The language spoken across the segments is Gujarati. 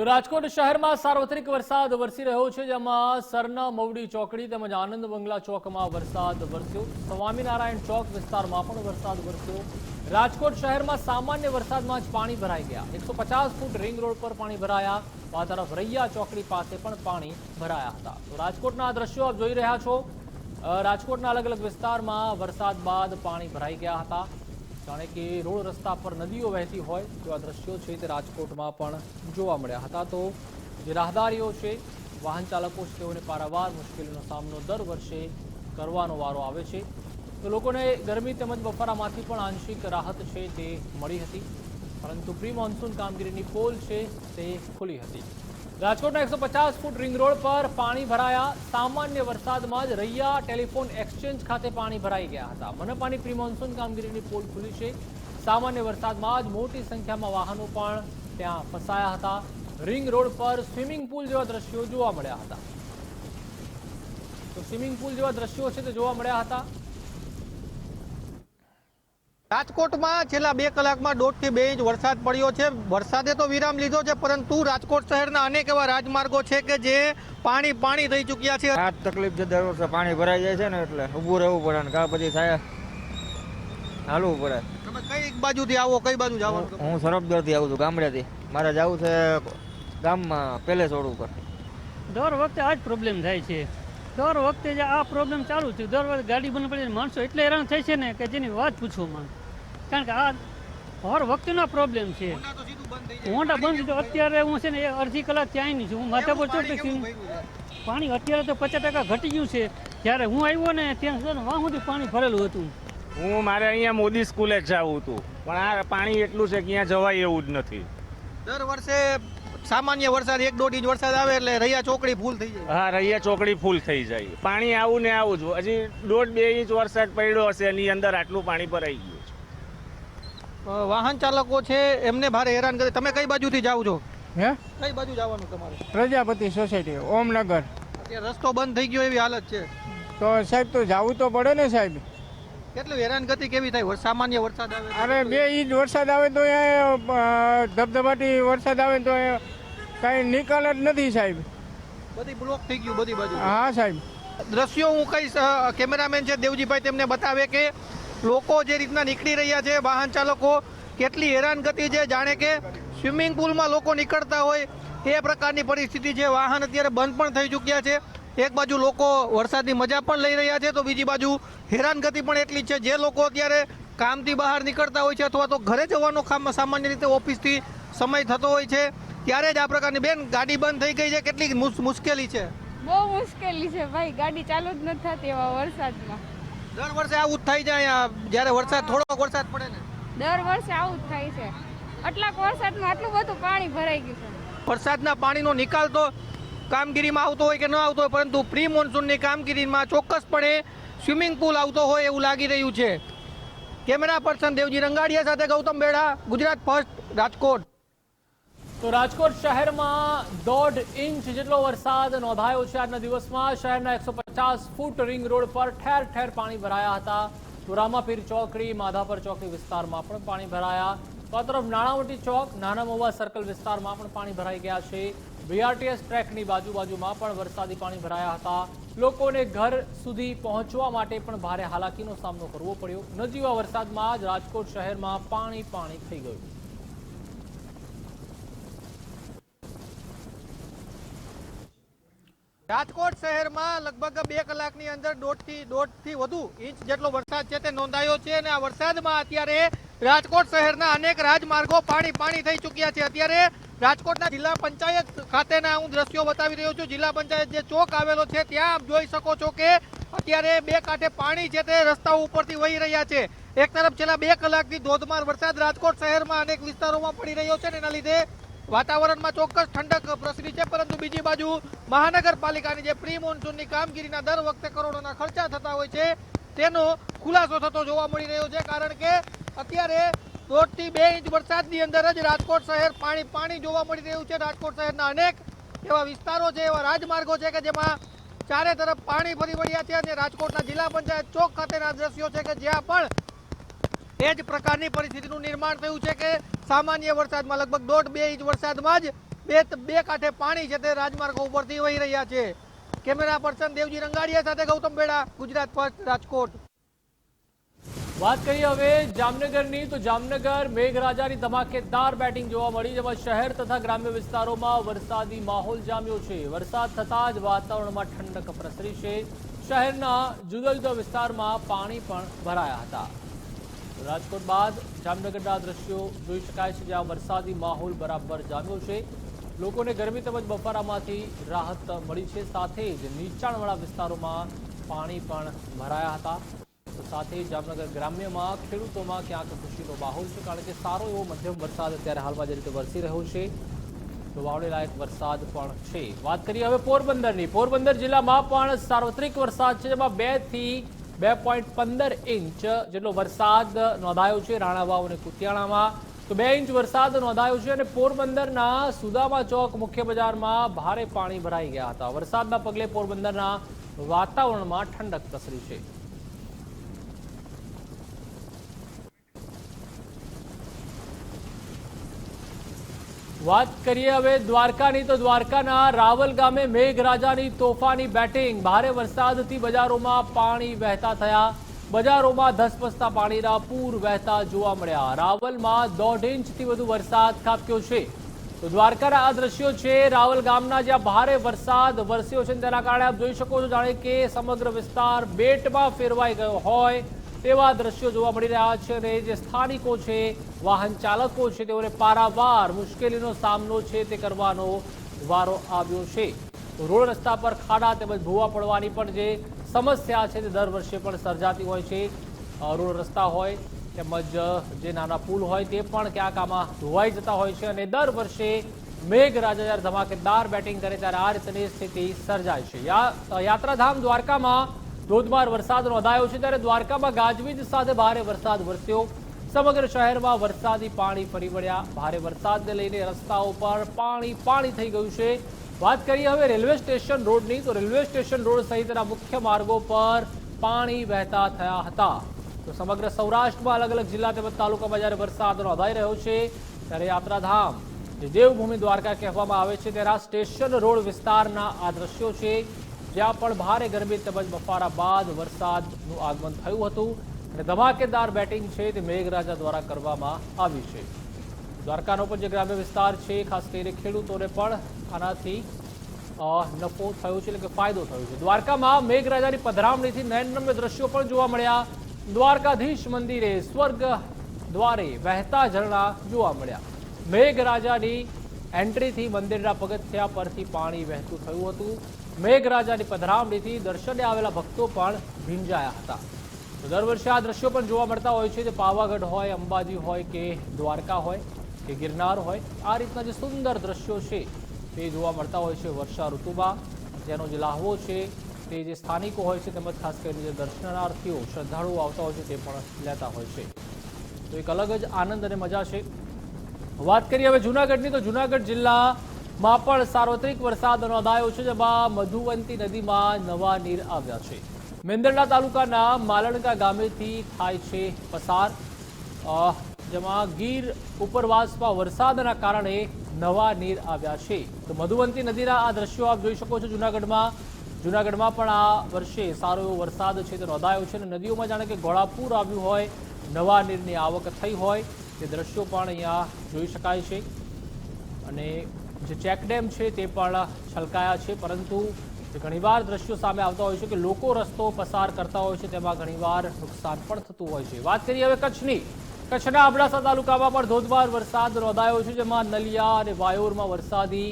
તો રાજકોટ શહેરમાં સાર્વત્રિક વરસાદ વરસી રહ્યો છે, જેમાં સરના મવડી ચોકડી તેમજ આનંદ બંગલા ચોકમાં વરસાદ વરસ્યો. સ્વામિનારાયણ ચોક વિસ્તારમાં પણ વરસાદ વરસ્યો. રાજકોટ શહેરમાં સામાન્ય વરસાદમાં જ પાણી ભરાઈ ગયા. એકસો ફૂટ રિંગ રોડ પર પાણી ભરાયા. આ તરફ રૈયા ચોકડી પાસે પણ પાણી ભરાયા હતા. તો રાજકોટના આ દ્રશ્યો આપ જોઈ રહ્યા છો. રાજકોટના અલગ અલગ વિસ્તારમાં વરસાદ બાદ પાણી ભરાઈ ગયા હતા. જાણે કે રોડ રસ્તા પર નદીઓ વહેતી હોય તેવા દ્રશ્યો છે તે રાજકોટમાં પણ જોવા મળ્યા હતા. તો જે રાહદારીઓ છે, વાહન ચાલકો છે તેઓને પારાવાર મુશ્કેલીનો સામનો દર વર્ષે કરવાનો વારો આવે છે. તો લોકોને ગરમી તેમજ બફારામાંથી પણ આંશિક રાહત છે તે મળી હતી. પરંતુ પ્રી મોન્સૂન કામગીરીની પોલ છે તે ખુલી હતી. રાજકોટના એકસો પચાસ ફૂટ રિંગ રોડ પર પાણી ભરાયા. સામાન્ય વરસાદમાં જ રૈયા ટેલિફોન એક્સચેન્જ ખાતે પાણી ભરાઈ ગયા હતા. મનપાની પ્રી કામગીરીની પોલ ખુલી છે. સામાન્ય વરસાદમાં જ મોટી સંખ્યામાં વાહનો પણ ત્યાં ફસાયા હતા. રિંગ રોડ પર સ્વિમિંગ પુલ જેવા દ્રશ્યો જોવા મળ્યા હતા. તો સ્વિમિંગ પુલ જેવા દ્રશ્યો છે તે જોવા મળ્યા હતા. રાજકોટમાં છેલ્લા બે કલાકમાં દોઢથી બે ઇંચ વરસાદ પડ્યો છે. વરસાદે તો વિરામ લીધો છે પરંતુ રાજકોટ શહેરના અનેક એવા રાજમાર્ગો છે કે જે પાણી પાણી થઈ ચૂક્યા છે. આ તકલીફ છે દર વર્ષે પાણી ભરાઈ જાય છે ને એટલે ઊભું રહેવું પડે ને કા પછી થાય હાલવું પડે. તમે કઈ બાજુથી આવો કઈ બાજુ જાવ હું સરબદરથી આવું છું ગામડેથી. મારે જવું છે ગામમાં પેલેસ છોડ ઉપર. દર વખતે આ જ પ્રોબ્લેમ થાય છે. દર વખતે આ પ્રોબ્લેમ ચાલુ છે દર વખતે ગાડી બંધ પડી માણસો એટલે હેરાન થાય છે ને કે જેની વાત પૂછો માં કારણ કે આ હર વખતેનો પ્રોબ્લેમ છે. હોન્ડા તો સીધું બંધ થઈ જાય. હોન્ડા બંધ તો અત્યારે હું છે ને એ અડધી કલાક ત્યાં નહીં છું. હું માથાપુર પર પાણી છું. પાણી અત્યારે તો પચાસ ટકા ઘટી ગયું છે. જ્યારે હું આવ્યો ને ત્યાં સુધી ને વાહ સુધી પાણી ભરેલું હતું. હું મારે અહીંયા મોદી સ્કૂલે જ જવું હતું. પણ આ પાણી એટલું છે કે અહીંયા જવાય એવું જ નથી. દર વર્ષે સામાન્ય વરસાદ એક દોઢ ઇંચ વરસાદ આવે એટલે રૈયા ચોકડી ફૂલ થઈ જાય. હા રૈયા ચોકડી ફૂલ થઈ જાય. પાણી આવું ને આવું જ. હજી દોઢ બે ઇંચ વરસાદ પડ્યો હશે એની અંદર આટલું પાણી ભરાઈ ગયું. વાહન ચાલકો છે એમને ભારે હેરાન કરે. તમે કઈ બાજુથી જાઓ છો? હે? કઈ બાજુ જવાનું તમારે? પ્રજાપતિ સોસાયટી ઓમનગર અત્યારે રસ્તો બંધ થઈ ગયો એવી હાલત છે. તો સાહેબ તો જવું તો પડે ને સાહેબ? કેટલું હેરાન ગતિ કેવી થાય? સામાન્ય વરસાદ આવે? અરે બે ઇંચ વરસાદ આવે તો અહીંયા ધબધબાટી વરસાદ આવે તો કાંઈ નિકાલ જ નથી સાહેબ. બધી બ્લોક થઈ ગયું બધી બાજુ. હા સાહેબ. દ્રશ્યો હું કઈ કેમેરામેન છે દેવજીભાઈ તેમને બતાવે કે લોકો જે રીતના નીકળી રહ્યા છે, વાહન ચાલકો કેટલી હેરાનગતિ છે, જાણે કે સ્વિમિંગ પુલમાં લોકો નીકળતા હોય એ પ્રકારની પરિસ્થિતિ છે. વાહન અત્યારે બંધ પણ થઈ ચૂક્યા છે. એક બાજુ લોકો વરસાદની મજા પણ લઈ રહ્યા છે, તો બીજી બાજુ હેરાનગતિ પણ એટલી છે. જે લોકો અત્યારે કામથી બહાર નીકળતા હોય છે અથવા તો ઘરે જવાનો કામ સામાન્ય રીતે ઓફિસથી સમય થતો હોય છે, ત્યારે જ આ પ્રકારની બેન ગાડી બંધ થઈ ગઈ છે. કેટલી મુશ્કેલી છે. બહુ મુશ્કેલી છે ભાઈ. ગાડી ચાલુ જ નથી થતી એવા વરસાદમાં. દર વર્ષે આવું જ થઈ જાય જ્યારે વરસાદ થોડોક વરસાદ પડે ને. દર વર્ષે આવું જ થાય છે. આટલાક વરસાદમાં આટલું બધું પાણી ભરાઈ ગયું છે. વરસાદના પાણીનો નિકાલ તો કામગીરીમાં આવતો હોય કે ન આવતો હોય પરંતુ પ્રી મોન્સૂનની કામગીરીમાં ચોક્કસપણે સ્વિમિંગ પુલ આવતો હોય એવું લાગી રહ્યું છે. કેમેરા પર્સન દેવજી રંગાડિયા સાથે ગૌતમ બેડા ગુજરાત ફર્સ્ટ રાજકોટ. તો રાજકોટ શહેરમાં દોઢ ઇંચ જેટલો વરસાદ નોંધાયો છે આજના દિવસમાં. શહેરના એકસો પચાસ ફૂટ રિંગ રોડ પર ઠેર ઠેર પાણી ભરાયા હતા. તો રામાપીર ચોકડી, માધાપર ચોકડી વિસ્તારમાં પણ પાણી ભરાયા. તો આ તરફ નાણાવટી ચોક નાના મહુવા સર્કલ વિસ્તારમાં પણ પાણી ભરાઈ ગયા છે. બીઆરટીએસ ટ્રેકની બાજુ બાજુમાં પણ વરસાદી પાણી ભરાયા હતા. લોકોને ઘર સુધી પહોંચવા માટે પણ ભારે હાલાકીનો સામનો કરવો પડ્યો. નજીવા વરસાદમાં જ રાજકોટ શહેરમાં પાણી પાણી થઈ ગયું. રાજકોટ શહેરમાં લગભગ બે કલાકની અંદર દોઢથી દોઢથી વધુ ઇંચ જેટલો વરસાદ છે તે નોંધાયો છે અને આ વરસાદમાં અત્યારે રાજકોટ શહેરના અનેક રાજમાર્ગો પાણી પાણી થઈ ચૂક્યા છે. અત્યારે રાજકોટના જિલ્લા પંચાયત ખાતેના હું દ્રશ્યો બતાવી રહ્યો છું. જિલ્લા પંચાયત જે ચોક આવેલો છે ત્યાં આપ જોઈ શકો છો કે અત્યારે બે કાંઠે પાણી છે તે રસ્તાઓ ઉપરથી વહી રહ્યા છે. એક તરફ છેલ્લા બે કલાકથી ધોધમાર વરસાદ રાજકોટ શહેરમાં અનેક વિસ્તારોમાં પડી રહ્યો છે એના લીધે વાતાવરણમાં ચોક્કસ ઠંડક પ્રસરી છે, પરંતુ બીજી બાજુ મહાનગરપાલિકાની જે પ્રી મોન્સૂનની કામગીરીના દર વખતે કરોડોના ખર્ચા થતા હોય છે, તેનો ખુલાસો થતો જોવા મળી રહ્યો છે, કારણ કે અત્યારે દોઢથી બે ઇંચ વરસાદની અંદર જ રાજકોટ શહેર પાણી પાણી જોવા મળી રહ્યું છે. રાજકોટ શહેરના અનેક એવા વિસ્તારો છે, એવા રાજમાર્ગો છે કે જેમાં ચારે તરફ પાણી ફરી વળ્યા છે અને રાજકોટના જિલ્લા પંચાયત ચોક ખાતેના દ્રશ્યો છે કે જ્યાં પણ એ જ પ્રકારની પરિસ્થિતિનું નિર્માણ થયું છે કે સામાન્ય વરસાદમાં લગભગ દોઢ બે ઇંચ વરસાદમાં જ બે બે કાંઠે પાણી છે તે રાજમાર્ગો ઉપરથી વહી રહ્યા છે. કેમેરા પર્સન દેવજી રંગાડિયા સાથે ગૌતમ બેડા, ગુજરાત ફર્સ્ટ રાજકોટ. વાત કરીએ હવે જામનગરની, તો જામનગર મેઘરાજાની ધમાકેદાર બેટિંગ જોવા મળી, જેમાં શહેર તથા ગ્રામ્ય વિસ્તારોમાં વરસાદી માહોલ જામ્યો છે. વરસાદ થતાં જ વાતાવરણમાં ઠંડક પ્રસરી છે. શહેરના જુદા જુદા વિસ્તારમાં પાણી પણ ભરાયા હતા. રાજકોટ બાદ જામનગરના દ્રશ્યો જોઈ શકાય છે જ્યાં વરસાદી માહોલ બરાબર જામ્યો છે. લોકોને ગરમી તેમજ બફારામાંથી રાહત મળી છે. સાથે જ નીચાણવાળા વિસ્તારોમાં પાણી પણ ભરાયા હતા. સાથે જામનગર ગ્રામ્યમાં ખેડૂતોમાં ક્યાંક ખુશીનો માહોલ છે, કારણ કે સારો એવો મધ્યમ વરસાદ અત્યારે હાલમાં જે રીતે વરસી રહ્યો છે, તો વાવણી લાયક વરસાદ પણ છે. વાત કરીએ હવે પોરબંદરની. પોરબંદર જિલ્લામાં પણ સાર્વત્રિક વરસાદ છે, જેમાં બેથી બે પોઈન્ટ પંદર ઇંચ જેટલો વરસાદ નોંધાયો છે રાણાવાવ અને કુતિયાણામાં. તો બે ઇંચ વરસાદ નોંધાયો છે અને પોરબંદરના સુદામા ચોક મુખ્ય બજારમાં ભારે પાણી ભરાઈ ગયા હતા. વરસાદના પગલે પોરબંદરના વાતાવરણમાં ઠંડક પ્રસરી છે. વાત કરીએ હવે દ્વારકાની, તો દ્વારકાના રાવલ ગામે મેઘરાજાની તોફાની બેટિંગ. ભારે વરસાદથી બજારોમાં પાણી વહેતા થયા. બજારોમાં ધસપસતા પાણીના પૂર વહેતા જોવા મળ્યા. રાવલમાં દોઢ ઇંચથી વધુ વરસાદ ખાબક્યો છે. તો દ્વારકાના આ દ્રશ્યો છે, રાવલ ગામના જ્યાં ભારે વરસાદ વરસ્યો છે તેના કારણે આપ જોઈ શકો છો જાણે કે સમગ્ર વિસ્તાર બેટમાં ફેરવાઈ ગયો હોય. તેવા દ્રશ્યો જોવા મળી રહ્યા છે અને જે સ્થાનિકો છે, વાહન ચાલકો છે, તેઓને પારાવાર મુશ્કેલીનો સામનો છે તે કરવાનો વારો આવ્યો છે. રોડ રસ્તા પર ખાડા તેમજ ભૂવા પડવાની પણ જે સમસ્યા છે તે દર વર્ષે પણ સર્જાતી હોય છે. રોડ રસ્તા હોય તેમજ જે નાના પુલ હોય તે પણ ક્યાંક આમાં ધોવાઈ જતા હોય છે અને દર વર્ષે મેઘરાજા જ્યારે ધમાકેદાર બેટિંગ કરે ત્યારે આ રીતની સ્થિતિ સર્જાય છે. યાત્રાધામ દ્વારકામાં ધોધમાર વરસાદ નોંધાયો છે ત્યારે દ્વારકામાં ગાજવીજ સાથે ભારે વરસાદ વરસ્યો. સમગ્ર શહેરમાં વરસાદી પાણી ફરી વળ્યા. ભારે વરસાદને લઈને રસ્તાઓ પર પાણી પાણી થઈ ગયું છે. વાત કરીએ હવે રેલવે સ્ટેશન રોડની, તો રેલવે સ્ટેશન રોડ સહિતના મુખ્ય માર્ગો પર પાણી વહેતા થયા હતા. તો સમગ્ર સૌરાષ્ટ્રમાં અલગ અલગ જિલ્લા તેમજ તાલુકામાં જ્યારે વરસાદ નોંધાઈ રહ્યો છે, ત્યારે યાત્રાધામ, જે દેવભૂમિ દ્વારકા કહેવામાં આવે છે ત્યારે સ્ટેશન રોડ વિસ્તારના આ દ્રશ્યો છે. જ્યાં પણ ભારે ગરમી તેમજ બફારા બાદ વરસાદનું આગમન થયું હતું અને ધમાકેદાર બેટિંગ છે તે મેઘરાજા દ્વારા કરવામાં આવી છે. દ્વારકાનો પણ જે ગ્રામ્ય વિસ્તાર છે, ખાસ કરીને ખેડૂતોને પણ આનાથી નફો થયો છે એટલે કે ફાયદો થયો છે. દ્વારકામાં મેઘરાજાની પધરામણીથી નયનરમ્ય દ્રશ્યો પણ જોવા મળ્યા. દ્વારકાધીશ મંદિરે સ્વર્ગ દ્વારે વહેતા ઝરણા જોવા મળ્યા. મેઘરાજાની એન્ટ્રીથી મંદિરના પગથિયા પરથી પાણી વહેતું થયું હતું. મેઘરાજાની પધરામણીથી દર્શને આવેલા ભક્તો પણ ભીંજાયા હતા. તો દર વર્ષે આ દ્રશ્યો પણ જોવા મળતા હોય છે. જે પાવાગઢ હોય, અંબાજી હોય કે દ્વારકા હોય કે ગિરનાર હોય, આ રીતના જે સુંદર દ્રશ્યો છે તે જોવા મળતા હોય છે. વર્ષા ઋતુમાં જેનો જે લાહવો છે, તે જે સ્થાનિકો હોય છે તેમજ ખાસ કરીને જે દર્શનાર્થીઓ શ્રદ્ધાળુઓ આવતા હોય છે તે પણ લેતા હોય છે. તો એક અલગ જ આનંદ અને મજા છે. વાત કરીએ હવે જુનાગઢની, તો જુનાગઢ જિલ્લામાં પણ સાર્વત્રિક વરસાદ નોંધાયો છે, જેમાં મધુવંતી નદીમાં નવા નીર આવ્યા છે. મેંદરડા તાલુકાના માલણકા ગામેથી થાય છે પસાર. જેમાં ગીર ઉપરવાસમાં વરસાદના કારણે નવા નીર આવ્યા છે. તો મધુવંતી નદીના આ દ્રશ્યો આપ જોઈ શકો છો જુનાગઢમાં. જુનાગઢમાં પણ આ વર્ષે સારો એવો વરસાદ છે તે નોંધાયો છે અને નદીઓમાં જાણે કે ઘોડાપૂર આવ્યું હોય, નવા નીરની આવક થઈ હોય, તે દ્રશ્યો પણ અહીંયા જોઈ શકાય છે. અને જે ચેકડેમ છે તે પણ છલકાયા છે. પરંતુ ઘણીવાર દ્રશ્યો સામે આવતા હોય છે કે લોકો રસ્તો પસાર કરતા હોય છે, તેમાં ઘણીવાર નુકસાન પણ થતું હોય છે. વાત કરીએ હવે કચ્છની. કચ્છના અબડાસા તાલુકામાં પણ ધોધમાર વરસાદ નોંધાયો છે, જેમાં નલિયા અને વાયોરમાં વરસાદી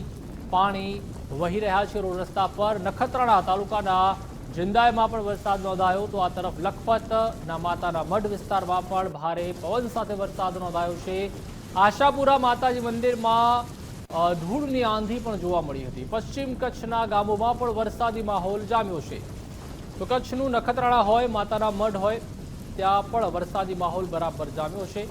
પાણી વહી રહ્યા છે રોડ રસ્તા પર. નખત્રાણા તાલુકાના જિંદાયમાં પણ વરસાદ નોંધાયો તો આ તરફ લખપતના માતાના મઢ વિસ્તારમાં પણ ભારે પવન સાથે વરસાદ નોંધાયો છે. આશાપુરા માતાજી મંદિરમાં ધૂળની આંધી પણ જોવા મળી હતી. પશ્ચિમ કચ્છના ગામોમાં પણ વરસાદી માહોલ જામ્યો છે. તો કચ્છનું નખત્રાણા હોય, માતાના મઢ હોય, ત્યાં પણ વરસાદી માહોલ બરાબર જામ્યો છે.